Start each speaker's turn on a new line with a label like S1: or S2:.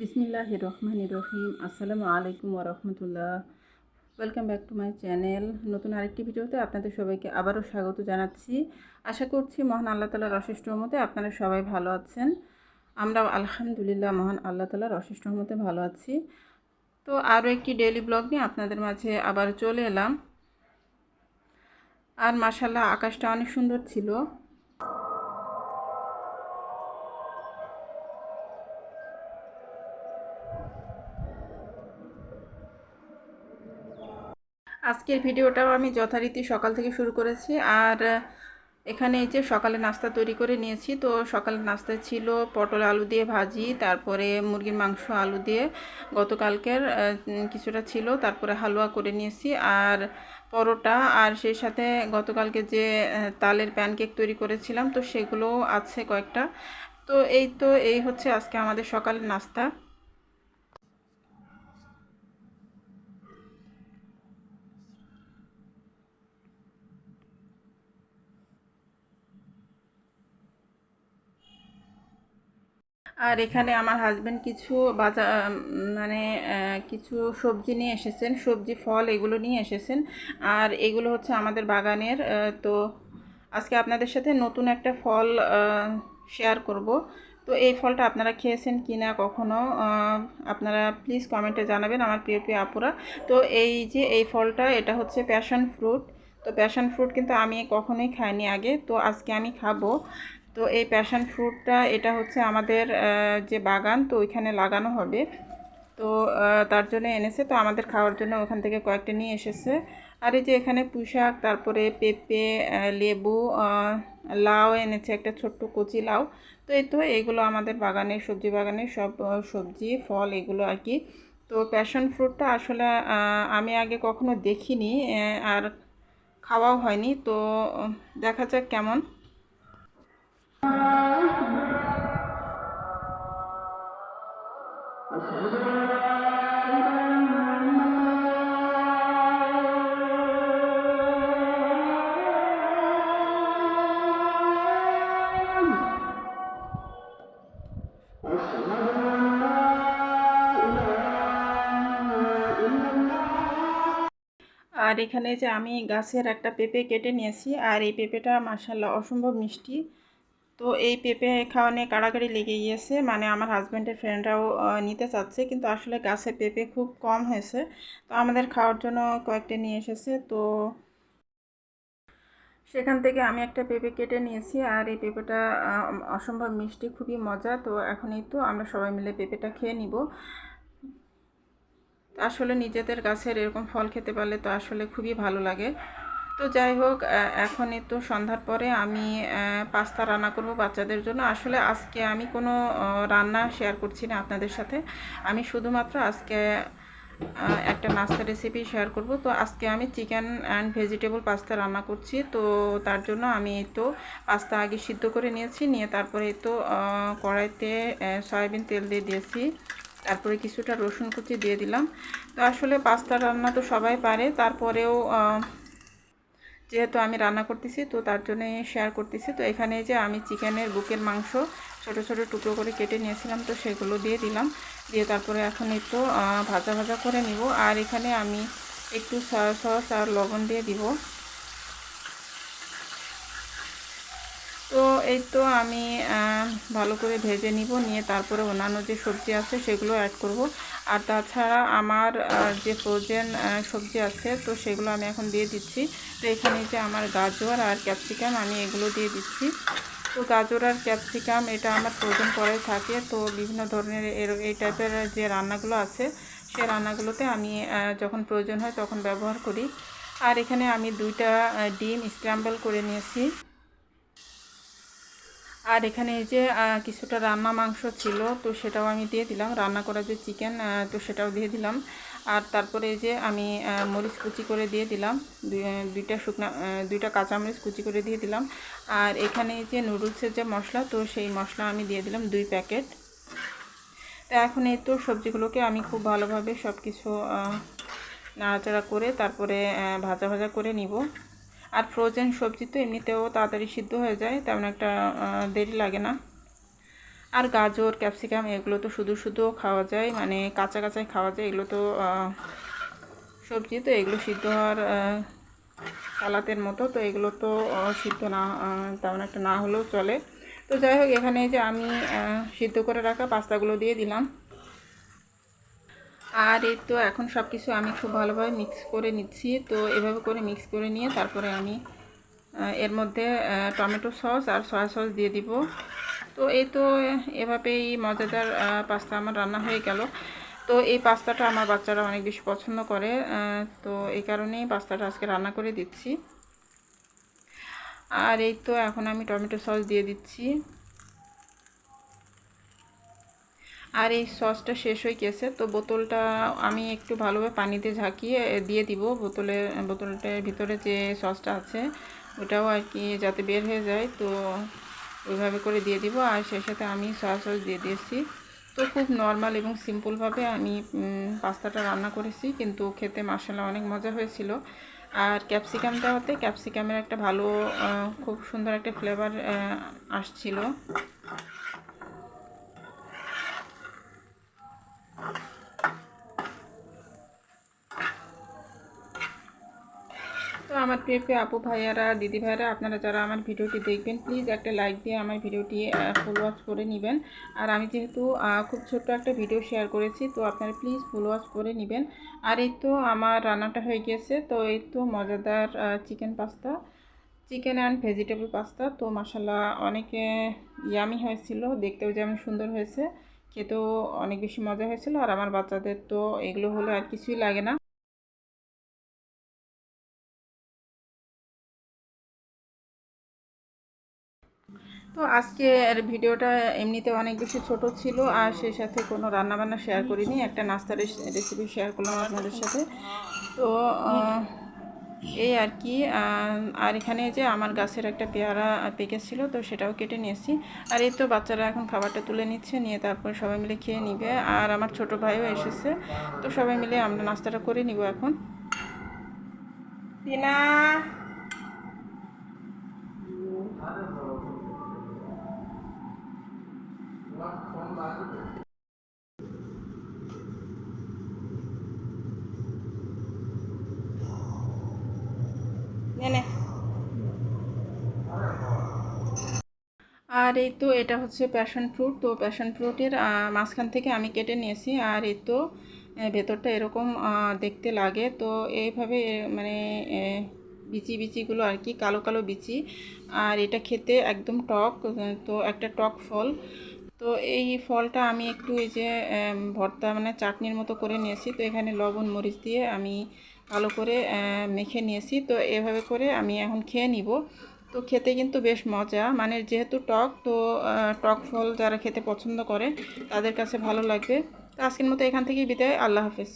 S1: বিসমিল্লাহ রহমান রহিম। আসসালামু আলাইকুম ওরহমতুল্লাহ welcome back to my channel নতুন আরেকটি ভিডিওতে আপনাদের সবাইকে আবারও স্বাগত জানাচ্ছি। আশা করছি মহান আল্লাহ তালার অশেষ মতে আপনারা সবাই ভালো আছেন। আমরা আলহামদুলিল্লাহ মহান আল্লাহ তালার অশেষ মতে ভালো আছি। তো আরও একটি ডেইলি ব্লগ নিয়ে আপনাদের মাঝে আবার চলে এলাম। আর মাসাল্লাহ আকাশটা অনেক সুন্দর ছিল। আজকের ভিডিওটাও আমি যথারীতি সকাল থেকে শুরু করেছি আর এখানে এই যে সকালে নাস্তা তৈরি করে নিয়েছি, তো সকালের নাস্তায় ছিল পটল আলু দিয়ে ভাজি, তারপরে মুরগির মাংস আলু দিয়ে গতকালকের কিছুটা ছিল, তারপরে হালুয়া করে নিয়েছি আর পরোটা আর সেই সাথে গতকালকে যে তালের প্যানকেক তৈরি করেছিলাম, তো সেগুলোও আছে কয়েকটা। তো এই তো, এই হচ্ছে আজকে আমাদের সকালের নাস্তা। আর এখানে আমার হাজব্যান্ড কিছু বাজার মানে কিছু সবজি নিয়ে এসেছেন, সবজি, ফল এগুলো নিয়ে এসেছেন। আর এগুলো হচ্ছে আমাদের বাগানের তো আজকে আপনাদের সাথে নতুন একটা ফল শেয়ার করব। তো এই ফলটা আপনারা খেয়েছেন কি না কখনো আপনারা প্লিজ কমেন্টে জানাবেন আমার প্রিয় প্রিয় আপুরা। তো এই যে এই ফলটা, এটা হচ্ছে প্যাশন ফ্রুট তো প্যাশন ফ্রুট কিন্তু আমি কখনোই খাইনি আগে, তো আজকে আমি খাব। তো এই প্যাশন ফ্রুটটা এটা হচ্ছে আমাদের যে বাগান, তো ওইখানে লাগানো হবে। তো তার জন্য এনেছে, তো আমাদের খাওয়ার জন্য ওখান থেকে কয়েকটা নিয়ে এসেছে। আর এই যে এখানে পুঁশাক তারপরে পেঁপে লেবু লাউ এনেছে, একটা ছোট্ট কচি লাউ। তো এই তো, এইগুলো আমাদের বাগানের সবজি বাগানের সব সবজি, ফল এগুলো আর কি। তো প্যাশন ফ্রুটটা আসলে আমি আগে কখনো দেখিনি আর খাওয়াও হয়নি। তো, দেখা যাক কেমন। আর এখানে যে আমি গাছের একটা পেঁপে কেটে নিয়েছি, আর এই পেঁপেটা মাসাল্লাহ অসম্ভব মিষ্টি। তো এই পেঁপে খাওয়া কাড়াকাড়ি লেগে গিয়েছে। মানে আমার হাজব্যান্ডের ফ্রেন্ডরাও নিতে চাচ্ছে। কিন্তু আসলে গাছে পেঁপে খুব কম হয়েছে। তো আমাদের খাওয়ার জন্য কয়েকটা নিয়ে এসেছে। তো সেখান থেকে আমি একটা পেঁপে কেটে নিয়েছি। আর এই পেঁপেটা অসম্ভব মিষ্টি, খুবই মজা। তো এখন এই তো আমরা সবাই মিলে পেঁপেটা খেয়ে নিব। আসলে নিজেদের গাছের এরকম ফল খেতে পারলে তো আসলে খুবই ভালো লাগে। তো যাই হোক এখন তো সন্ধ্যার পরে আমি পাস্তা রান্না করব বাচ্চাদের জন্য। আসলে আজকে আমি কোনো রান্না শেয়ার করছি না আপনাদের সাথে। আমি শুধুমাত্র আজকে একটা নাস্তা রেসিপি শেয়ার করব। তো আজকে আমি চিকেন অ্যান্ড ভেজিটেবল পাস্তা রান্না করছি। তো তার জন্য আমি তো পাস্তা আগে সিদ্ধ করে নিয়েছি। নিয়ে তারপরে তো কড়াইতে সয়াবিন তেল দিয়ে দিয়েছি। তারপরে কিছুটা রসুন কুচি দিয়ে দিলাম। তো আসলে পাস্তা রান্না তো সবাই পারে। তারপরেও যেহেতু আমি রান্না করতেছি, তো তার জন্য শেয়ার করতেছি। তো এখানে যে আমি চিকেনের বুকের মাংস ছোট, ছোটো টুকরো করে কেটে নিয়েছিলাম, তো সেগুলো দিয়ে দিলাম। দিয়ে তারপরে এখন একটু ভাজা ভাজা করে নিব। আর এখানে আমি একটু সয়া সস আর লবণ দিয়ে দিব। তো এই তো আমি ভালো করে ভেজে নিব, নিয়ে তারপরে অন্যান্য যে সবজি আছে সেগুলো অ্যাড করব। আর তাছাড়া আমার যে ফ্রোজেন সবজি আছে, তো সেগুলো আমি এখন দিয়ে দিচ্ছি। তো এখানে যে আমার গাজর আর ক্যাপসিকাম আমি এগুলো দিয়ে দিচ্ছি। তো গাজর আর ক্যাপসিকাম এটা আমার ফ্রোজেন পরে থাকে, তো বিভিন্ন ধরনের এর, এই টাইপের যে রান্নাগুলো আছে, সে রান্নাগুলোতে আমি যখন প্রয়োজন হয় তখন ব্যবহার করি। আর এখানে আমি দুইটা ডিম স্ক্র্যাম্বল করে নিয়েছি। আর এখানে এই যে কিছুটা রান্না মাংস ছিল, তো সেটাও আমি দিয়ে দিলাম। রান্না করা যে চিকেন তো সেটাও দিয়ে দিলাম। আর তারপরে এই যে আমি মরিচ কুচি করে দিয়ে দিলাম। দুইটা শুকনা দুইটা কাঁচামরিচ কুচি করে দিয়ে দিলাম। আর এখানে যে নুডলসের যে মশলা, তো সেই মশলা আমি দিয়ে দিলাম দুই প্যাকেট। তো এখন এই তো সবজিগুলোকে আমি খুব ভালোভাবে সব কিছু নাড়াচাড়া করে তারপরে ভাজা ভাজা করে নিব। আর ফ্রোজেন সবজি তো এমনিতেও তাড়াতাড়ি সিদ্ধ হয়ে যায়, তেমন একটা দেরি লাগে না। আর গাজর, ক্যাপসিকাম এগুলো তো শুধু শুধু খাওয়া যায় মানে কাঁচা কাঁচাই খাওয়া যায়, এগুলো তো সবজি তো এগুলো সিদ্ধ হওয়ার সালাতের মতো, তো এগুলো তো সিদ্ধ না তেমন একটা না হলেও চলে। তো যাই হোক, এখানে যে আমি সিদ্ধ করে রাখা পাস্তাগুলো দিয়ে দিলাম। আর এই তো এখন সব কিছু আমি খুব ভালোভাবে মিক্স করে নিচ্ছি। তো এভাবে করে মিক্স করে নিয়ে তারপরে আমি এর মধ্যে টমেটো সস আর সয়া সস দিয়ে দিব। তো এই তো এভাবেই মজাদার পাস্তা আমার রান্না হয়ে গেল। তো এই পাস্তাটা আমার বাচ্চারা অনেক বেশি পছন্দ করে তো এই কারণেই পাস্তাটা আজকে রান্না করে দিচ্ছি। আর এই তো এখন আমি টমেটো সস দিয়ে দিচ্ছি। আর এই সসটা শেষ হয়ে গেছে, তো বোতলটা আমি একটু ভালোভাবে পানিতে ঝাঁকিয়ে দিয়ে দিব। বোতলে, বোতলটার ভিতরে যে সসটা আছে, ওটাও আর কি যাতে বের হয়ে যায়, তো ওইভাবে করে দিয়ে দিব। আর সেই সাথে আমি সয়া সস দিয়ে দিয়েছি। তো খুব নর্মাল এবং সিম্পলভাবে আমি পাস্তাটা রান্না করেছি, কিন্তু খেতে মশলা অনেক মজা হয়েছিল। আর ক্যাপসিকামটা হতে ক্যাপসিকামের একটা ভালো খুব সুন্দর একটা ফ্লেভার আসছিল তো আমার প্রিয় প্রিয় আপু ভাইয়ারা, দিদি ভাইয়ারা, আপনারা যারা আমার ভিডিওটি দেখবেন প্লিজ একটা লাইক দিয়ে আমার ভিডিওটি ফুল ওয়াচ করে নেবেন। আর আমি যেহেতু খুব ছোট্ট একটা ভিডিও শেয়ার করেছি, তো আপনারা প্লিজ ফুল ওয়াচ করে নেবেন। আর এই তো আমার রান্নাটা হয়ে গেছে, তো এই তো মজাদার chicken pasta chicken and vegetable pasta তো মশালা অনেকে ইয়ামি হয়েছিল, দেখতেও যেমন সুন্দর হয়েছে, খেতেও অনেক বেশি মজা হয়েছিল। আর আমার বাচ্চাদের তো এগুলো হলো আর কিছুই লাগে না। তো আজকের ভিডিওটা এমনিতে অনেক বেশি ছোট ছিল আর সেই সাথে কোনো রান্নাবান্না শেয়ার করিনি। একটা নাস্তার রেসিপি শেয়ার করলাম আপনাদের সাথে। তো এই আর কি আর এখানে যে আমার গাছের একটা পেয়ারা পেকেছিল তো সেটাও কেটে নিয়েছি। আর এই তো বাচ্চারা এখন খাবারটা তুলে নিচ্ছে, নিয়ে তারপর সবাই মিলে খেয়ে নিবে। আর আমার ছোট ভাইও এসেছে, তো সবাই মিলে আমরা নাস্তাটা করে নিব এখন। টিনা! আর এই তো এটা হচ্ছে প্যাশন ফ্রুট তো প্যাশন ফ্রুটের মাঝখান থেকে আমি কেটে নিয়েছি, আর এই তো ভেতরটা এরকম দেখতে লাগে। তো এইভাবে মানে বিচি বিচিগুলো আর কি, কালো কালো বিচি। আর এটা খেতে একদম টক, তো একটা টক ফল। তো এই ফলটা আমি একটু এই যে ভর্তা মানে চাটনির মতো করে নিয়েছি। তো এখানে লবণ, মরিচ দিয়ে আমি ভালো করে মেখে নিয়েছি। তো এভাবে করে আমি এখন খেয়ে নিব। তো খেতে কিন্তু বেশ মজা। মানে যেহেতু টক, তো টক ফল যারা খেতে পছন্দ করে, তাদের কাছে ভালো লাগবে। তো আজকের মতো এখান থেকেই বিদায়। আল্লাহ হাফেজ।